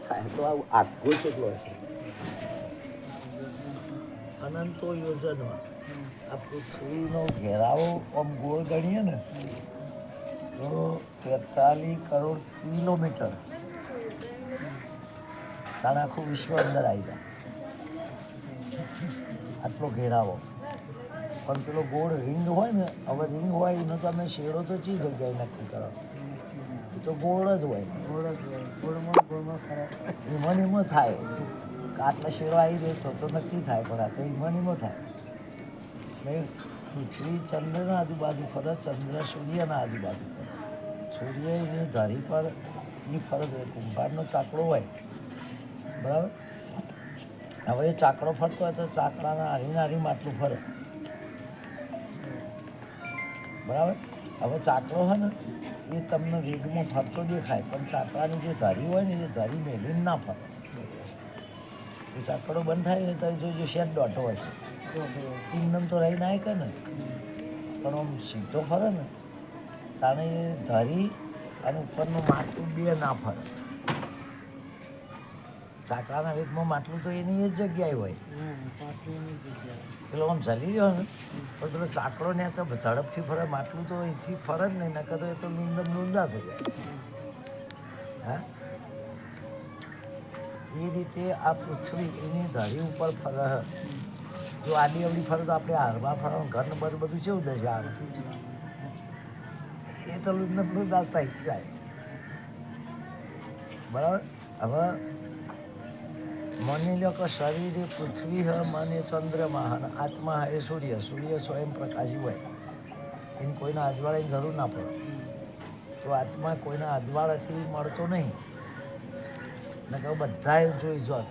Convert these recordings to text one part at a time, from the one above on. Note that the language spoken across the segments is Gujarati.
થાય. તો આ આખો કેટલો હશે? અનંતો યોજના આ પૃથ્વીનો ઘેરાવો આમ ગોળ ગણીએ ને તો તેતાલીસ કરોડ કિલોમીટર. તાણ આખું વિશ્વ અંદર આવી જાય. આટલો ઘેરાવો. પણ પેલો ગોળ રિંગ હોય ને હવે રિંગ હોય એનો તમે શેડો તો ચી જગ્યાએ નક્કી કરો. તો ગોળ જ હોય. એમાં ને એમાં થાય. કાટલા આટલા આવી જાય તો તો નક્કી થાય પણ આ તો એમાં એમાં થાય. ને પૃથ્વી ચંદ્રના આજુબાજુ ફરે ચંદ્ર સૂર્યના આજુબાજુ ફરે. સૂર્ય એની ધરી પરની ફરક હોય કુંભારનો ચાકડો હોય. બરાબર? હવે એ ચાકડો ફરતો હોય તો ચાકડાના હારી હારી માટલું ફરે. બરાબર? હવે ચાકરો હોય ને, એ તમને વેગમાં ફરતો દેખાય, પણ ચાકરાની જે ધરી હોય ને, એ ધરી મેળવીને ના ફરે. એ ચાકડો બંધ થાય ને, તો જોજો શેડ દોઢો હોય. એમનેમ તો રહી ના કે ને? પણ આમ સીધો ફરે ને, તાણે એ ધરી અને ઉપરનું માટલું બે ના ફરે. ચાકડાના વેગમાં માટલું તો એની એ જ જગ્યાએ હોય. પેલો આમ ચાલી ગયો ને પેલો ચાકડો ને તો ઝડપથી ફરે, માટલું તો અહીંથી ફરે જ નહીં, નકર તો એ તો લુંદમ લુંદા થઈ જાય. હા? એ રીતે આ પૃથ્વી એની ધરી ઉપર ફરે જો આડી અવડી ફરે તો આપણે હારમાં ફરવાનું ઘર નંબર બધું કેવું દશા હાર એ તો લુંદમ લુંદા થઈ જાય. બરાબર? હવે માની લો કે શરીર પૃથ્વી હ, મને ચંદ્રમા અને આત્મા એ સૂર્ય. સૂર્ય સ્વયં પ્રકાશી હોય. એને કોઈના અજવાળાની જરૂર ના પડે. તો આત્મા કોઈના અજવાળાથી મળતો નહીં. ને કે બધાએ જોઈ જોત.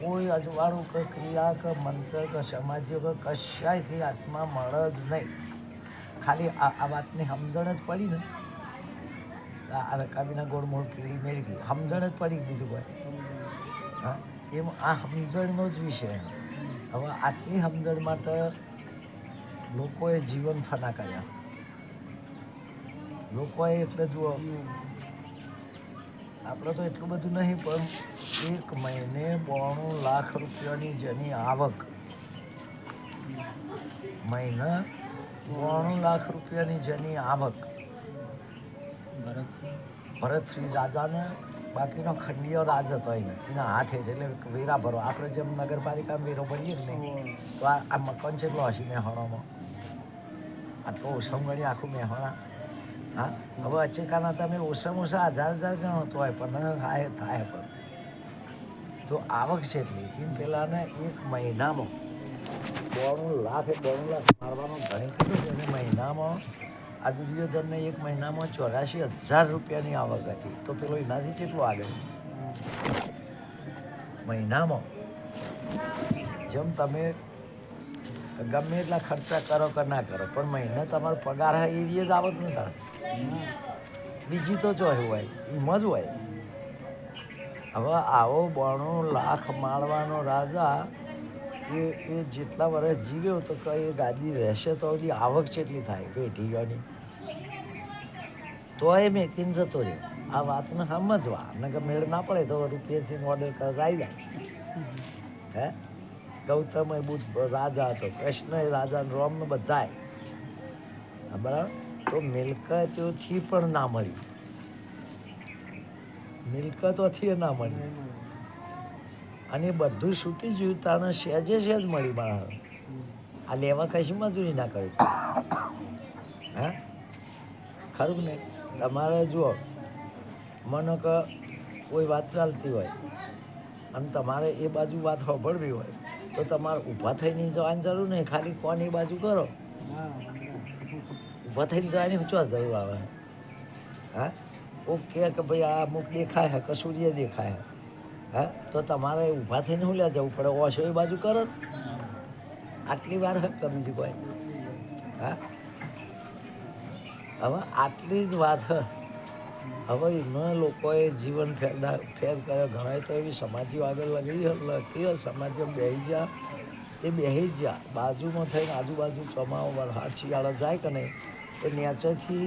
કોઈ અજવાળું કે ક્રિયા કે મંત્ર કે સમાજ્ય કે કશાયથી આત્મા મળે જ નહીં. ખાલી આ વાતની સમજણ જ પડી ને. આ રકાબીના ગોળમોળ કીડી મેળવી સમજણ જ પડી બીજું કોઈ. હા? એમ આ સમજણનો જ વિષય હવે આટલી સમજણ માટે લોકોએ જીવન ફના કર્યા. લોકોએ એટલે જુઓ આપણે તો એટલું બધું નહીં પણ એક મહિને બોણું લાખ રૂપિયાની જેની આવક મહિને બોણું લાખ રૂપિયાની જેની આવક ભરતશ્રી રાજાને બાકીનો ખંડીયો રાજ હતો એને. એના હાથે એટલે વેરા ભરો. આપણે જેમ નગરપાલિકામાં વેરો ભરીએ ને તો આ મકાન છે એટલો મેહોણામાં આટલો ઓછમ ગણી આખું મેહોણા હા? હવે અચેકાના તમે ઓછામાં ઓછા હજાર હજાર ગણો હોય, પણ થાય થાય પણ. તો આવક છે એટલી. એમ પહેલાંને એક મહિનામાં બોણું લાખ એ બોણું લાખ મારવાનો ઘણી કીધું છે. મહિનામાં આ દુર્યોધનને એક મહિનામાં ચોરાશી હજાર રૂપિયાની આવક હતી. તો પેલો એનાથી કેટલો આગળ મહિનામાં? જેમ તમે ગમે એટલા ખર્ચા કરો કે ના કરો, પણ મહિને તમારો પગાર હોય એ જ આવક નહીં થાય. બીજી તો જો હોય, એમ જ હોય. હવે આવો બોણો લાખ માળવાનો રાજા એ એ જેટલા વર્ષ જીવ્યો તો કઈ ગાદી રહેશે તો હજી આવક કેટલી થાય પેઢીઓની તો એ મેકીને જતો રહ્યો. આ વાતને સમજવા. અને કે મેળ ના પડે તો રૂપિયાથી ઓર્ડર કરાવી જાય. હે? ગૌતમ એ બુદ્ધ રાજા હતો. કૃષ્ણ એ રાજા રોમ બધાય. બરાબર તો મિલકતોથી પણ ના મળી. મિલકતોથી ના મળી. અને બધું છૂટી ગયું, તાણે સહેજે સહેજ મળી માણસ આ લેવા કશી મજૂરી ના કરી. હા? ખરું ને તમારે જુઓ, મને કે કોઈ વાત ચાલતી હોય, અને તમારે એ બાજુ વાત સાંભળવી હોય, તો તમારે ઊભા થઈને જવાની જરૂર નહીં. ખાલી કોણ એ બાજુ કરો. ઊભા થઈને જવાની શું જરૂર આવે? હા? ઓકે કે ભાઈ આ અમુક દેખાય હે કે સૂર્ય દેખાય હે? હા તો તમારે ઊભા થઈને શું લે જવું પડે. ઓછો એ બાજુ કરો આટલી વાર હક બીજું કોઈ? હા? હવે આટલી જ વાત હ. હવે એમાં લોકોએ જીવન ફેરદા, ફેર કરે ઘણાય તો એવી સમાધિઓ આગળ લગી લખી સમાધિઓ બેસી જા. એ જ જા. બાજુમાં થઈને આજુબાજુ ચોમાઓ વરસાદ શિયાળો જાય કે નહીં? એ નેચરથી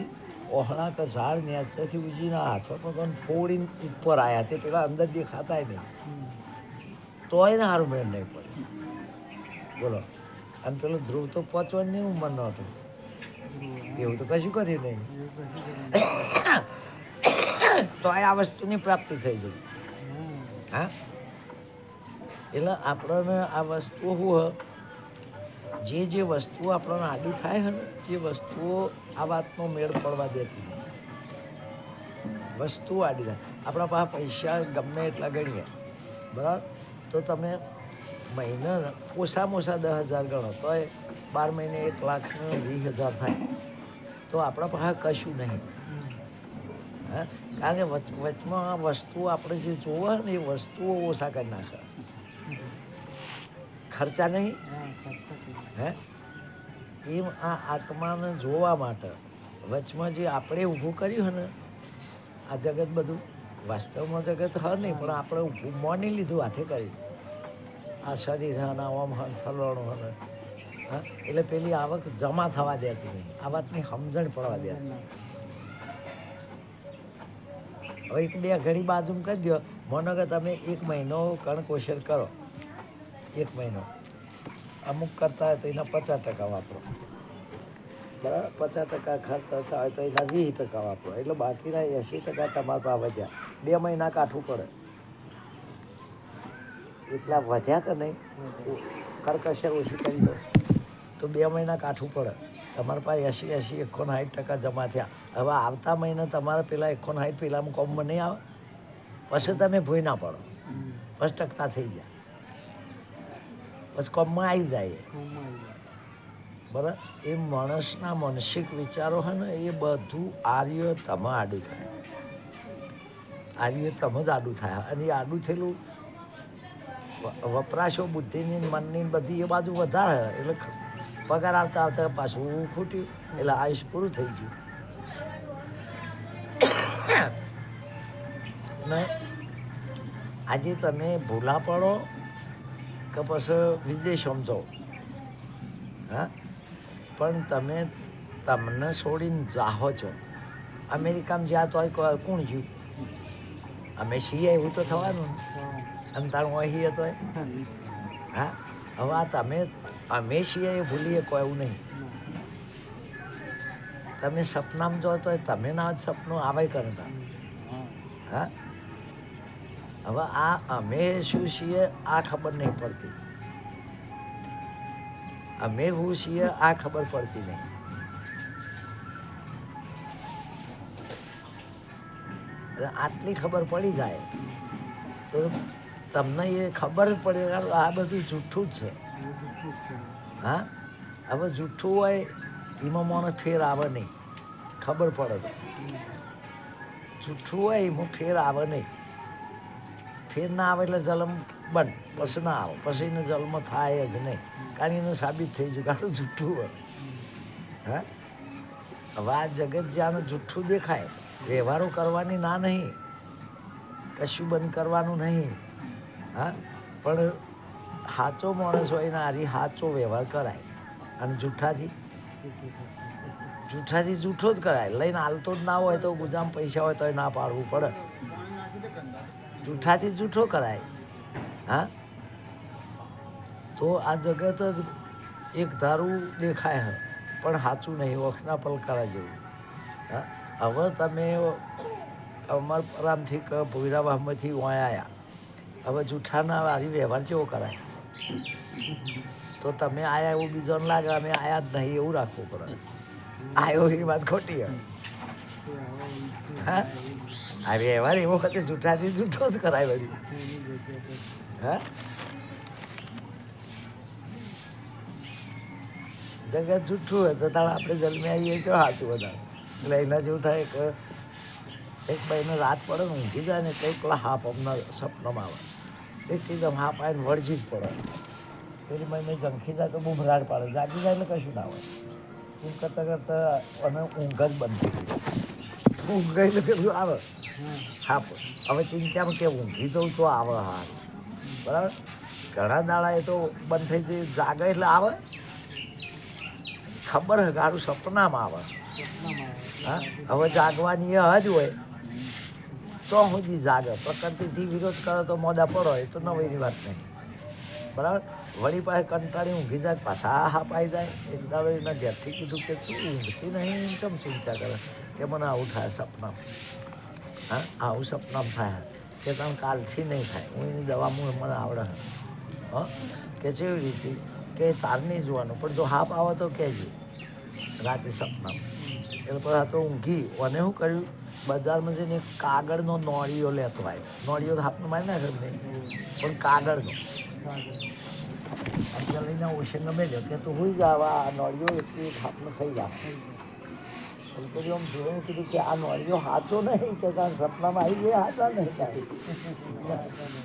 ઓહણા કે ઝાડ નેચેથી ઉજીના હાથો પગન ફોડીને ઉપર આવ્યા તે પેલા અંદર દેખાતાય નહીં. તોય ને સારું મેળ નહીં પડે. બોલો. અને પેલું ધ્રુવ તો પચવાની ઉંમર નહોતું. એવું તો કશું કર્યું નહીં. તો આ વસ્તુની પ્રાપ્તિ થઈ ગઈ. હા? એટલે આપણને આ વસ્તુ હ જે જે વસ્તુઓ આપણને આડી થાય છે ને, જે વસ્તુઓ આ વાતનો મેળ પડવા દેતી વસ્તુઓ વસ્તુ આડી થાય. આપણા પાસે પૈસા ગમે એટલા ગણીએ બરાબર? તો તમે મહિને ઓછા દસ હજાર ગણો તો એ બાર મહિને એક લાખને વીસ હજાર થાય. તો આપણા પાસે કશું નહીં. હા? કારણ કે વચ, વચમાં આ વસ્તુ આપણે જે જોવે ને એ વસ્તુઓ ઓછા કરી નાખે. ખર્ચા નહીં. હે? એમ આ આત્માને જોવા માટે વચમાં જે આપણે ઊભું કર્યું છે ને, આ જગત બધું વાસ્તવમાં જગત હ નહીં, પણ આપણે ઊભું માની લીધું, હાથે કર્યું. આ શરીર હે ને ઓમ હન થલણું હને હા એટલે પેલી આવક જમા થવા દેતી નહીં આ વાતની સમજણ પડવા દેતી હવે એક બે ઘડી બાજુ કરી દો માનો કે તમે એક મહિનો કણકોશર કરો. એક મહિનો. અમુક કરતા હોય તો એના પચાસ ટકા વાપરો. બરાબર? પચાસ ટકા ખર્ચ થતા હોય તો એના વીસ ટકા વાપરો. એટલે બાકીના એંસી ટકા તમારા વધ્યા. બે મહિના કાઠું પડે. એટલા વધ્યા કે નહીં? કરકશે ઓછી કરી દો તો બે મહિના કાઠું પડે. તમારા પાસે એંસી એંસી એકોણ સાઠ ટકા જમા થયા. હવે આવતા મહિને તમારે પેલા એકોણ સાઠ પેલામાં કોમમાં નહીં આવે? પછી તમે ભૂઈ ના પડો. પછી ટકતા થઈ ગયા પછી કોમમાં આવી જાય. બરાબર? એ માણસના માનસિક વિચારો છે ને એ બધું આર્ય તમે આડું થાય. આર્ય તમે જ આડું થાય. અને એ આડું થયેલું વપરાશો બુદ્ધિની મનની બધી એ બાજુ વધારે એટલે પગાર આવતા આવતા પાછું ખૂટ્યું એટલે આયુષ પૂરું થઈ ગયું. ને આજે તમે ભૂલા પડો કે પછી વિદેશ સમજો હા? પણ તમે તમને છોડીને જાહો છો. અમેરિકામાં જ્યાં તો કોણ જ્યું? અમે છીએ એવું તો થવાનું. અને તારું અહીં હતો હા? હવે આ તમે અમે છીએ એ ભૂલીએ કોઈ એવું નહીં. તમે સપનામાં જો તો તમે ના જ સપનું આવે કરતા હા? હવે આ અમે શું છીએ? આ ખબર નહીં પડતી. અમે હું છીએ? આ ખબર પડતી નહીં. આટલી ખબર પડી જાય તો તમને એ ખબર પડે આ બધું જૂઠું જ છે. હા? હવે જૂઠું હોય, એમાં મને ફેર આવે નહીં. ખબર પડે. જુઠ્ઠું જૂઠું હોય, એમાં ફેર આવે નહીં. ફેર ના આવે એટલે જલમ બંધ. પછી ના આવે. પછી એને જન્મ થાય જ નહીં. કારણ એને સાબિત થઈ ગયું કારણ જૂઠું હોય. હા? હવે આ જગત જ્યાં જૂઠું દેખાય, વ્યવહારો કરવાની ના નહીં. કશું બંધ કરવાનું નહીં. હા? પણ સાચો માણસ હોય ને આરી સાચો વ્યવહાર કરાય. અને જૂઠાથી જૂઠાથી જૂઠો જ કરાય. લઈને હાલતો જ ના હોય તો ગુજામ પૈસા હોય તો ના પાડવું પડે. જૂઠાથી જૂઠો કરાય. હા? તો આ જગત જ એક ધારું દેખાય હ પણ સાચું નહીં ઓખના પલકારા જેવું. હા? હવે તમે અમર પરામથી ક ભોઈરાબામાંથી વાય આવ્યા હવે જૂઠાના વારી વ્યવહાર કેવો કરાય? તો તમે આયા એવું બીજોને લાગે અમે આયા જ નહીં એવું રાખવું પડે. આયો એ વાત ખોટી હા. આ એવા એ વખતે જૂઠાથી જૂઠો જ કરાય હા? જગત જૂઠું હોય તો તારે આપણે જન્મે આવીએ તો સાચું બધા એટલે એના જેવું થાય કે એક ભાઈને રાત પડે ને ઊંઘી જાય ને કંઈક પેલા હાપ અમને સપનામાં આવે. એકદમ હાપ આવીને વળજી જ પડે. પેલી મહિને ઝંખી જાય તો બુમરાડ પાડે. જાગી જાય ને કશું ના હોય. એમ કરતાં કરતાં અને ઊંઘ જ બંધ થઈ ગઈ. ઊંઘ એટલે પેલું આવે. હાપ હવે ચિંતામાં કે ઊંઘી જવું તો આવે હા બરાબર? ઘણા દાડા એ તો બંધ થઈ જઈ જાગે એટલે આવે. ખબર હે, ગારું સપનામાં આવે. હા, હવે જાગવાની એ જ હોય. તો સુધી જાગે. પ્રકૃતિથી વિરોધ કરો તો મોડા પડો, એ તો નવીની વાત નહીં. બરાબર? વળી પાસે કંટાળી ઊંઘી જાય, પાછા હા પાઈ જાય. એક દાડો એના ઘેરથી કીધું કે તું ઊંઘતી નહીં, કેમ ચિંતા કરે? કે મને આવું થાય સપના હા, આવું સપનામાં થાય. કે તમે કાલથી નહીં થાય. હું એની દવા હું મને આવડે. હા? કે કેવી રીતે, કે તાર નહીં જોવાનું. પણ જો હાપ આવે તો કહેજે. રાતે સપના એટલે પછી તો ઊંઘી. અને શું કર્યું? બજારમાં જઈને કાગળનો નોળીઓ લેતો આવ્યો. નોળીઓ તો હાથમાં મારી જ નહીં. પણ કાગળનો. અત્યારે લઈને ઓશન ગમે કે તું હોઈ જાવા આ નોળીઓ એટલી હાથમાં થઈ જાય. આમ જોયું કીધું કે આ નોળીઓ હાચો નહીં કે તારા સપનામાં આવી ગયા, હાચા નહીં.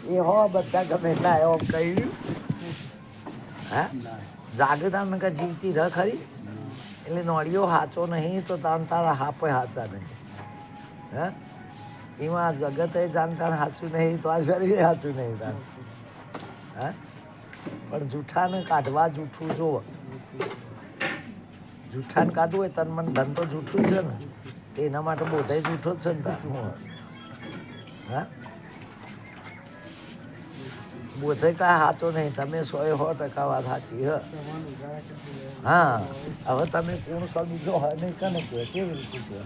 એ હો, બધા ગમે એટલા એવો કહ્યું હા? જાગતા મેં કે જીવતી રહ ખરી? એટલે નોળીઓ હાચો નહીં તો તાન તારા હાપે હાચા નહીં. હા? એમાં જગતે જાણતા હાચું નહીં તો આ શરીરે હાચું નહીં તાર હા? પણ જૂઠાને કાઢવા જૂઠું જુઓ જૂઠાને કાઢવું હોય તન મને ધંધો જૂઠું છે ને? એના માટે બધા જૂઠો જ છે ને તાર? હું? બોધે કાંઈ સાચો નહીં? તમે સો સો ટકા વાત સાચી, હ. હા, હવે તમે કોણ સો બીજો હોય નહીં કને કહે કેવી રીતે કહો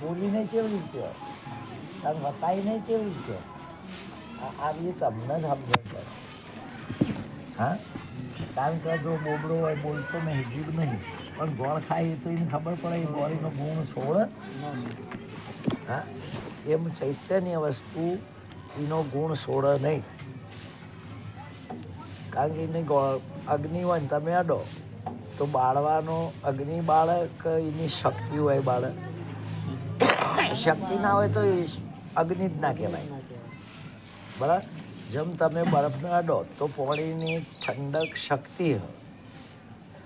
બોલી નહીં કેવી રીતે તમે બતાવી નહીં કેવી રીતે આવી તમને જ સમજણ હા? કારણ કે જો બોબડો હોય બોલતો નહીં જીભ નહીં. પણ ગોળ ખાય તો એને ખબર પડે એ ગોળીનો ગુણ સોળ. હા? એમ ચૈતન્ય વસ્તુ એનો ગુણ સોળ નહીં. કારણ કે એને ગોળ, અગ્નિ હોય ને તમે અડો તો બાળવાનો અગ્નિ બાળક એની શક્તિ હોય બાળક. શક્તિ ના હોય તો એ અગ્નિ જ ના કહેવાય. બરાબર? જેમ તમે બરફને અડો તો પોણીની ઠંડક શક્તિ હોય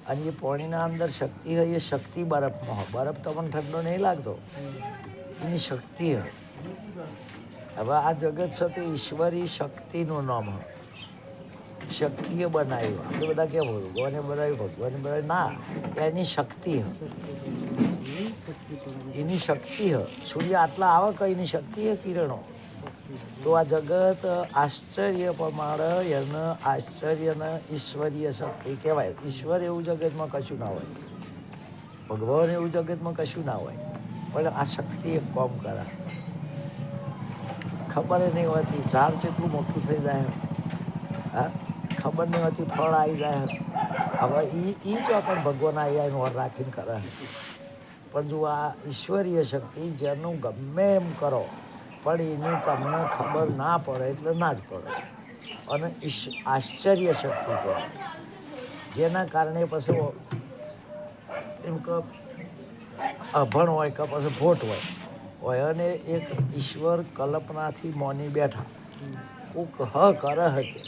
અને જે પોણીના અંદર શક્તિ હોય, એ શક્તિ બરફમાં હોય. બરફ તમને ઠંડો નહીં લાગતો. એની શક્તિ હોય હવે આ જગત છે ઈશ્વરી શક્તિનું નામ હોય શક્તિએ બનાવ્યું. આપણે બધા કેમ ભગવાને બનાવ્યું ભગવાને બનાવ્યું. ના, એની શક્તિ હ. એની શક્તિ હ. સૂર્ય આટલા આવે કે એની શક્તિ હ કિરણો. તો આ જગત આશ્ચર્ય પ્રમાણે એને આશ્ચર્યને ઈશ્વરીય શક્તિ કહેવાય. ઈશ્વર એવું જગતમાં કશું ના હોય. ભગવાન એવું જગતમાં કશું ના હોય. પણ આ શક્તિ એક કોમ કરે. ખબર નહીં હોતી. ઝાડ કેટલું મોટું થઈ જાય. હા? ખબર નહીં હોતી. ફળ આવી જાય. હવે એ એ જો પણ ભગવાન આવ્યા એનું વર રાખીને કરે. પણ જો આ ઈશ્વરીય શક્તિ જેનું ગમે એમ કરો પણ એની તમને ખબર ના પડે એટલે ના જ પડે. અને આશ્ચર્ય શક્તિ કહેવાય જેના કારણે પછી એમ કે અભણ હોય કે પછી ભોટ હોય. હોય અને એક ઈશ્વર કલ્પનાથી મોની બેઠા. કોક હ કરે હકે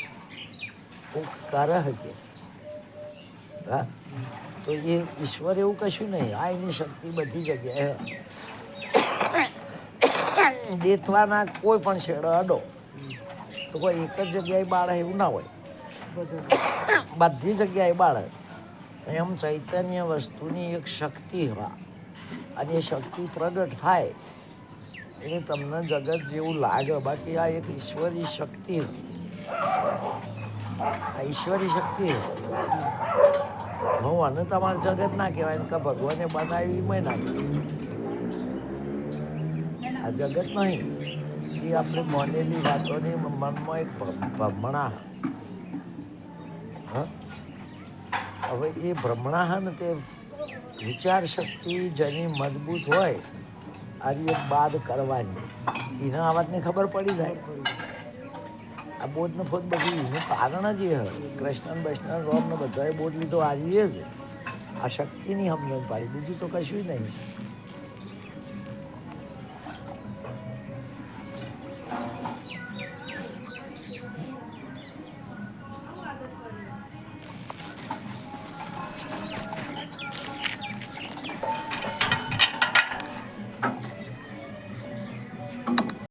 કોક કરે હકે હા? તો એ ઈશ્વર એવું કશું નહીં. આ એની શક્તિ બધી જગ્યાએ. દેથવાના કોઈ પણ છેડો અડો. તો કોઈ એક જ જગ્યાએ બાળે એવું ના હોય. બધી જગ્યાએ બાળે. એમ ચૈતન્ય વસ્તુની એક શક્તિ હોય. અને એ શક્તિ પ્રગટ થાય. એટલે તમને જગત જેવું લાગે. બાકી આ એક ઈશ્વરી શક્તિ આ ઈશ્વરી શક્તિ અને તમારે જગત ના કહેવાય કે ભગવાને બનાવી મેં ના કહેવાય. આ જગત નહીં એ આપણે મોનેલી વાતોની મનમાં એક ભ્રમણા હવે એ ભ્રમણા ને તે વિચાર શક્તિ જેની મજબૂત હોય આવી એક બાદ કરવાની એના આ વાતની ખબર પડી જાય આ બોધને ફોજ બધી એનું કારણ જ એ હોય કૃષ્ણ બૈષ્ણવ રોમ ને બધાએ બોધ લીધો આવી જ આ શક્તિની સમજણ પાડી બીજું તો કશું નહીં